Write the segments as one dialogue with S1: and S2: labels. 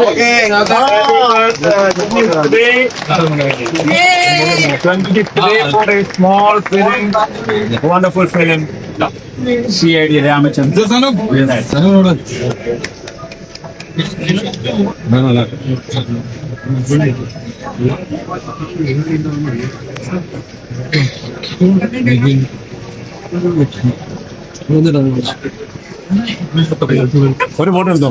S1: Oke, ഒരു photo എടുത്തോ?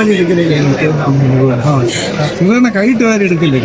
S2: Cut ചെയ്യും ഞാൻ
S1: കൈട്ട്
S3: കൈയിട്ട് വാരി എടുക്കില്ലേ